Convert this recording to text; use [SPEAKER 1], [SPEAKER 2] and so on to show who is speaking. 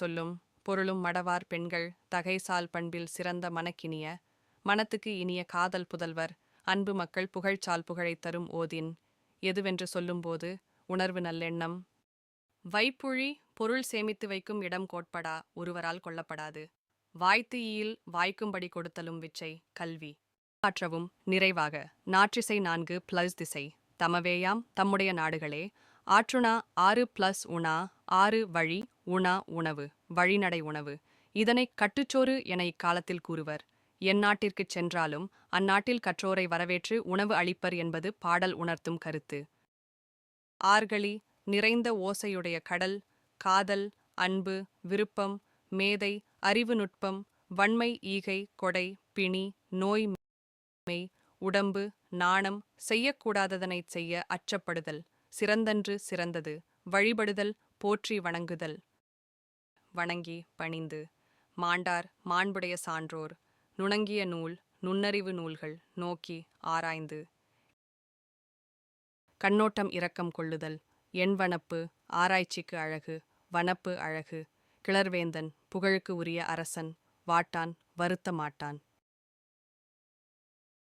[SPEAKER 1] சொல்லும் பொருளும் மடவார் பெண்கள் தகைசால் பண்பில் சிறந்த மனக்கினிய மனத்துக்கு இனிய காதல் புதல்வர் அன்பு மக்கள் புகழ்ச்சால் புகழைத் தரும் ஓதின். எதுவென்று சொல்லும்போது உணர்வு நல்லெண்ணம். வைப்புழி பொருள் சேமித்து வைக்கும் இடம் கோட்படா ஒருவரால் கொள்ளப்படாது வாய்த்து ஈயில் வாய்க்கும்படி கொடுத்தலும் விச்சை கல்வி. ஆற்றவும் நிறைவாக. நாற்றிசை நான்கு பிளஸ் திசை. தமவேயாம் தம்முடைய நாடுகளே ஆற்றுணா ஆறு பிளஸ் உணா ஆறு வழி உணா உணவு வழிநடை உணவு. இதனை கட்டுச்சோறு என இக்காலத்தில் கூறுவர். எந்நாட்டிற்குச் சென்றாலும் அந்நாட்டில் கற்றோரை வரவேற்று உணவு அளிப்பர் என்பது பாடல் உணர்த்தும் கருத்து. ஆர்களி நிறைந்த ஓசையுடைய கடல் காதல் அன்பு விருப்பம் மேதை அறிவு நுட்பம் வன்மை ஈகை கொடை பிணி நோய் மெய் உடம்பு நாணம் செய்யக்கூடாததனைச் செய்ய அச்சப்படுதல். சிறந்தன்று சிறந்தது வழிபடுதல் போற்றி வணங்குதல். வணங்கி பணிந்து மாண்டார் மாண்புடைய சான்றோர் நுணங்கிய நூல் நுண்ணறிவு நூல்கள் நோக்கி ஆராய்ந்து. கண்ணோட்டம் இரக்கம் கொள்ளுதல் எண்வனப்பு ஆராய்ச்சிக்கு அழகு வனப்பு அழகு கிளர்வேந்தன் புகழுக்கு உரிய அரசன் வாட்டான் வருத்த மாட்டான்